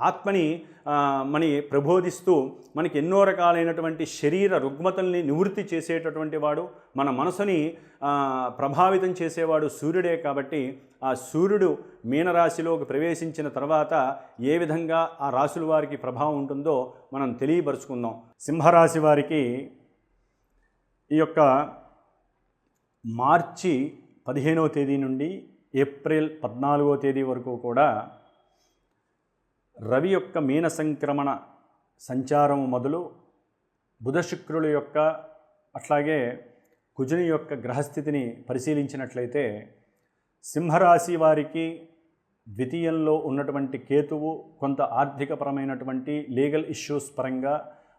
ఆత్మని మని ప్రబోధిస్తూ మనకి ఎన్నో రకాలైనటువంటి శరీర రుగ్మతల్ని నివృత్తి చేసేటటువంటి వాడు మన మనసుని ప్రభావితం చేసేవాడు సూర్యుడే కాబట్టి ఆ సూర్యుడు మీనరాశిలోకి ప్రవేశించిన తర్వాత ఏ విధంగా ఆ రాశుల వారికి ప్రభావం ఉంటుందో మనం తెలియపరుచుకుందాం. సింహరాశి వారికి ఈ యొక్క మార్చి పదిహేనవ తేదీ నుండి ఏప్రిల్ పద్నాలుగో తేదీ వరకు కూడా రవి యొక్క మీన సంక్రమణ సంచారం మొదలు బుధ శుక్రుల యొక్క అట్లాగే కుజుని యొక్క గ్రహస్థితిని పరిశీలించినట్లయితే సింహరాశి వారికి ద్వితీయంలో ఉన్నటువంటి కేతువు కొంత ఆర్థికపరమైనటువంటి లీగల్ ఇష్యూస్ పరంగా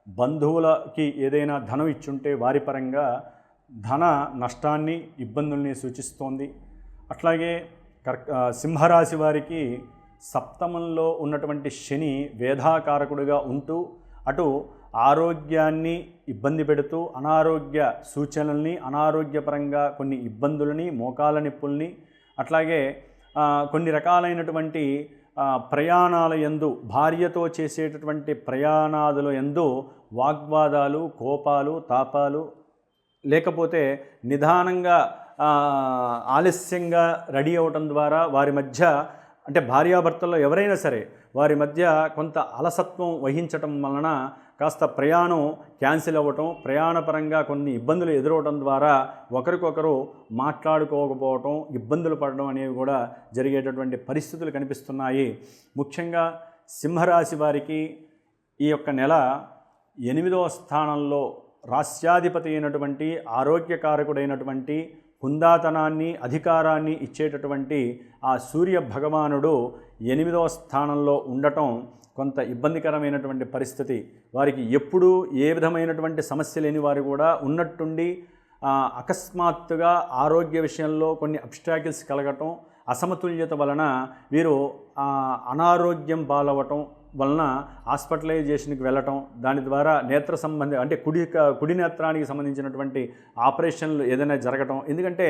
బంధువులకి ఏదైనా ధనం ఇచ్చుంటే వారి పరంగా ధన నష్టాన్ని ఇబ్బందుల్ని సూచిస్తోంది. అట్లాగే కర్ సింహరాశి వారికి సప్తమంలో ఉన్నటువంటి శని వేధాకారకుడిగా ఉంటూ అటు ఆరోగ్యాన్ని ఇబ్బంది పెడుతూ అనారోగ్య సూచనల్ని అనారోగ్యపరంగా కొన్ని ఇబ్బందులని మోకాల నిప్పుల్ని అట్లాగే కొన్ని రకాలైనటువంటి ప్రయాణాల యందు భార్యతో చేసేటటువంటి ప్రయాణాదుల యందు వాగ్వాదాలు కోపాలు తాపాలు లేకపోతే నిదానంగా ఆలస్యంగా రెడీ అవ్వటం ద్వారా వారి మధ్య అంటే భార్యాభర్తల్లో ఎవరైనా సరే వారి మధ్య కొంత అలసత్వం వహించటం వలన కాస్త ప్రయాణం క్యాన్సిల్ అవ్వటం ప్రయాణపరంగా కొన్ని ఇబ్బందులు ఎదురవడం ద్వారా ఒకరికొకరు మాట్లాడుకోకపోవటం ఇబ్బందులు పడడం అనేవి కూడా జరిగేటటువంటి పరిస్థితులు కనిపిస్తున్నాయి. ముఖ్యంగా సింహరాశి వారికి ఈ యొక్క నెల ఎనిమిదవ స్థానంలో రాస్యాధిపతి అయినటువంటి ఆరోగ్యకారకుడైనటువంటి హుందాతనాన్ని అధికారాన్ని ఇచ్చేటటువంటి ఆ సూర్య భగవానుడు ఎనిమిదవ స్థానంలో ఉండటం కొంత ఇబ్బందికరమైనటువంటి పరిస్థితి. వారికి ఎప్పుడూ ఏ విధమైనటువంటి సమస్య లేని వారు కూడా ఉన్నట్టుండి అకస్మాత్తుగా ఆరోగ్య విషయంలో కొన్ని అబ్స్టాకిల్స్ కలగటం అసమతుల్యత వలన వీరు అనారోగ్యం బాలవటం వలన హాస్పిటలైజేషన్కి వెళ్ళటం దాని ద్వారా నేత్ర సంబంధి అంటే కుడి కుడి నేత్రానికి సంబంధించినటువంటి ఆపరేషన్లు ఏదైనా జరగటం. ఎందుకంటే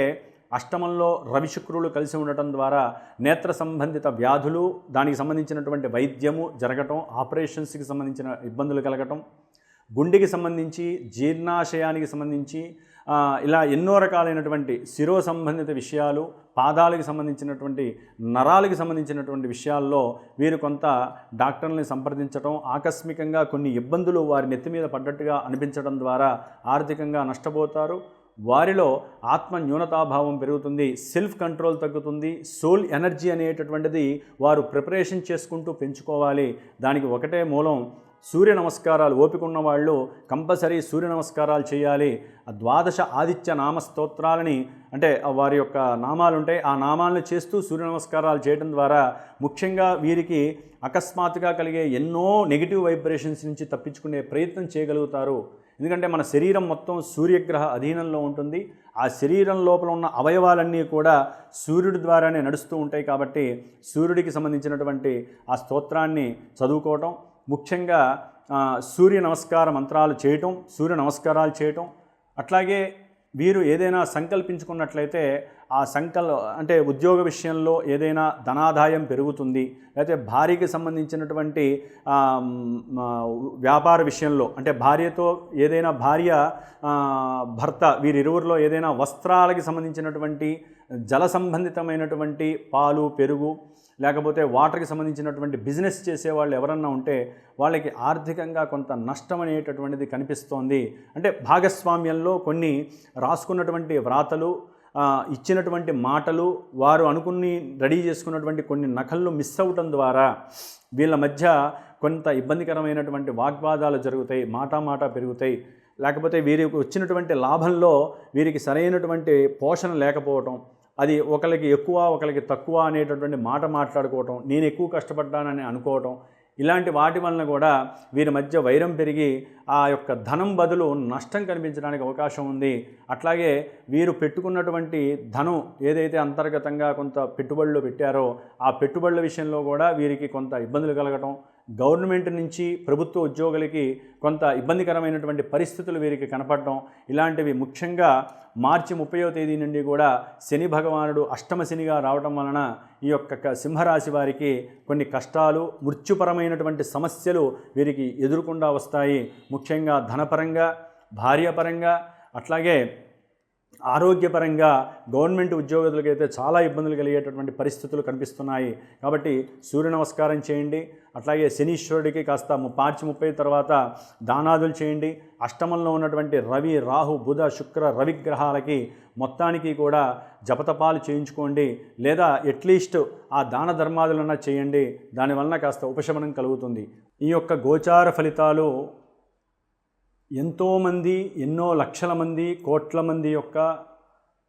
అష్టమంలో రవిశుక్రులు కలిసి ఉండటం ద్వారా నేత్ర సంబంధిత వ్యాధులు దానికి సంబంధించినటువంటి వైద్యము జరగటం ఆపరేషన్స్కి సంబంధించిన ఇబ్బందులు కలగటం. గుండెకి సంబంధించి జీర్ణాశయానికి సంబంధించి ఇలా ఎన్నో రకాలైనటువంటి శిరో సంబంధిత విషయాలు పాదాలకు సంబంధించినటువంటి నరాలకు సంబంధించినటువంటి విషయాల్లో వీరు కొంత డాక్టర్ని సంప్రదించడం ఆకస్మికంగా కొన్ని ఇబ్బందులు వారి నెత్తి మీద పడ్డట్టుగా అనిపించడం ద్వారా ఆర్థికంగా నష్టపోతారు. వారిలో ఆత్మ న్యూనతాభావం పెరుగుతుంది సెల్ఫ్ కంట్రోల్ తగ్గుతుంది సోల్ ఎనర్జీ అనేటటువంటిది వారు ప్రిపరేషన్ చేసుకుంటూ పెంచుకోవాలి. దానికి ఒకటే మూలం సూర్య నమస్కారాలు ఓపిక వాళ్ళు కంపల్సరీ సూర్య నమస్కారాలు చేయాలి. ద్వాదశ ఆదిత్య నామ స్తోత్రాలని అంటే వారి యొక్క నామాలు ఉంటాయి ఆ నామాలను చేస్తూ సూర్య నమస్కారాలు చేయడం ద్వారా ముఖ్యంగా వీరికి అకస్మాత్తుగా కలిగే ఎన్నో నెగిటివ్ వైబ్రేషన్స్ నుంచి తప్పించుకునే ప్రయత్నం చేయగలుగుతారు. ఎందుకంటే మన శరీరం మొత్తం సూర్యగ్రహ అధీనంలో ఉంటుంది. ఆ శరీరం లోపల ఉన్న అవయవాలన్నీ కూడా సూర్యుడి ద్వారానే నడుస్తూ ఉంటాయి కాబట్టి సూర్యుడికి సంబంధించినటువంటి ఆ స్తోత్రాన్ని చదువుకోవటం ముఖ్యంగా సూర్య నమస్కార మంత్రాలు చేయటం సూర్య నమస్కారాలు చేయటం అట్లాగే వీరు ఏదైనా సంకల్పించుకున్నట్లయితే ఆ సంకల్ అంటే ఉద్యోగ విషయంలో ఏదైనా ధనాదాయం పెరుగుతుంది లేకపోతే భార్యకి సంబంధించినటువంటి వ్యాపార విషయంలో అంటే భార్యతో ఏదైనా భార్య భర్త వీరిరువురిలో ఏదైనా వస్త్రాలకి సంబంధించినటువంటి జల సంబంధితమైనటువంటి పాలు పెరుగు లేకపోతే వాటర్కి సంబంధించినటువంటి బిజినెస్ చేసేవాళ్ళు ఎవరన్నా ఉంటే వాళ్ళకి ఆర్థికంగా కొంత నష్టం అనేటటువంటిది కనిపిస్తోంది. అంటే భాగస్వామ్యంలో కొన్ని రాసుకున్నటువంటి వ్రాతలు ఇచ్చినటువంటి మాటలు వారు అనుకుని రెడీ చేసుకున్నటువంటి కొన్ని నకళ్ళు మిస్ అవ్వటం ద్వారా వీళ్ళ మధ్య కొంత ఇబ్బందికరమైనటువంటి వాగ్వాదాలు జరుగుతాయి మాటామాట పెరుగుతాయి. లేకపోతే వీరికి వచ్చినటువంటి లాభంలో వీరికి సరైనటువంటి పోషణ లేకపోవటం అది ఒకరికి ఎక్కువ ఒకరికి తక్కువ అనేటటువంటి మాట మాట్లాడుకోవటం నేను ఎక్కువ కష్టపడ్డానని అనుకోవటం ఇలాంటి వాటి వలన కూడా వీరి మధ్య వైరం పెరిగి ఆ యొక్క ధనం బదులు నష్టం కనిపించడానికి అవకాశం ఉంది. అట్లాగే వీరు పెట్టుకున్నటువంటి ధనం ఏదైతే అంతర్గతంగా కొంత పెట్టుబడులు పెట్టారో ఆ పెట్టుబడుల విషయంలో కూడా వీరికి కొంత ఇబ్బందులు కలగటం గవర్నమెంట్ నుంచి ప్రభుత్వ ఉద్యోగులకి కొంత ఇబ్బందికరమైనటువంటి పరిస్థితులు వీరికి కనపడటం ఇలాంటివి ముఖ్యంగా మార్చి ముప్పయో తేదీ నుండి కూడా శని భగవానుడు అష్టమ శనిగా రావటం వలన ఈ యొక్క సింహరాశి వారికి కొన్ని కష్టాలు మృత్యుపరమైనటువంటి సమస్యలు వీరికి ఎదురుకుండా వస్తాయి. ముఖ్యంగా ధనపరంగా భార్యపరంగా అట్లాగే ఆరోగ్యపరంగా గవర్నమెంట్ ఉద్యోగులకైతే చాలా ఇబ్బందులు కలిగేటటువంటి పరిస్థితులు కనిపిస్తున్నాయి. కాబట్టి సూర్య నమస్కారం చేయండి. అట్లాగే శనీశ్వరుడికి కాస్త మార్చి ముప్పై తర్వాత దానాదులు చేయండి. అష్టమంలో ఉన్నటువంటి రవి రాహు బుధ శుక్ర రవి గ్రహాలకి మొత్తానికి కూడా జపతపాలు చేయించుకోండి. లేదా అట్లీస్ట్ ఆ దాన ధర్మాదులన్నా చేయండి. దానివలన కాస్త ఉపశమనం కలుగుతుంది. ఈ యొక్క గోచార ఫలితాలు ఎంతోమంది ఎన్నో లక్షల మంది కోట్ల మంది యొక్క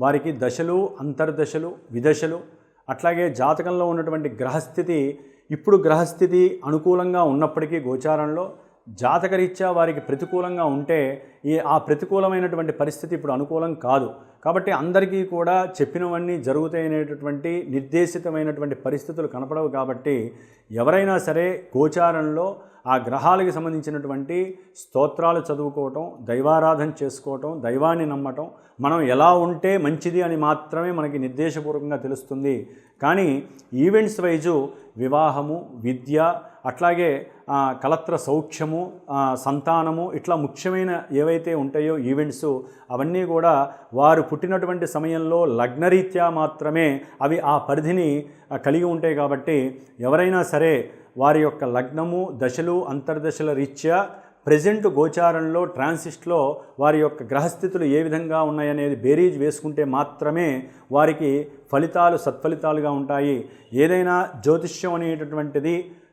వారికి దశలు అంతర్దశలు విదశలు అట్లాగే జాతకంలో ఉన్నటువంటి గ్రహస్థితి ఇప్పుడు గ్రహస్థితి అనుకూలంగా ఉన్నప్పటికీ గోచారంలో జాతకరీత్యా వారికి ప్రతికూలంగా ఉంటే ఈ ఆ ప్రతికూలమైనటువంటి పరిస్థితి ఇప్పుడు అనుకూలం కాదు. కాబట్టి అందరికీ కూడా చెప్పినవన్నీ జరుగుతాయనేటటువంటి నిర్దేశితమైనటువంటి పరిస్థితులు కనపడవు కాబట్టి ఎవరైనా సరే గోచారంలో ఆ గ్రహాలకి సంబంధించినటువంటి స్తోత్రాలు చదువుకోవటం దైవారాధన చేసుకోవటం దైవాన్ని నమ్మటం మనం ఎలా ఉంటే మంచిది అని మాత్రమే మనకి నిర్దేశపూర్వకంగా తెలుస్తుంది. కానీ ఈవెంట్స్ వైజు వివాహము విద్య అట్లాగే కలత్ర సౌఖ్యము సంతానము ఇట్లా ముఖ్యమైన ఏవైతే ఉంటాయో ఈవెంట్స్ అవన్నీ కూడా వారు పుట్టినటువంటి సమయంలో లగ్నరీత్యా మాత్రమే అవి ఆ పరిధిని కలిగి ఉంటాయి కాబట్టి ఎవరైనా సరే వారి యొక్క లగ్నము దశలు అంతర్దశల రీత్యా ప్రజెంట్ గోచారంలో ట్రాన్సిస్ట్లో వారి యొక్క గ్రహస్థితులు ఏ విధంగా ఉన్నాయనేది బేరీజ్ వేసుకుంటే మాత్రమే వారికి ఫలితాలు సత్ఫలితాలుగా ఉంటాయి. ఏదైనా జ్యోతిష్యం అనేటటువంటిది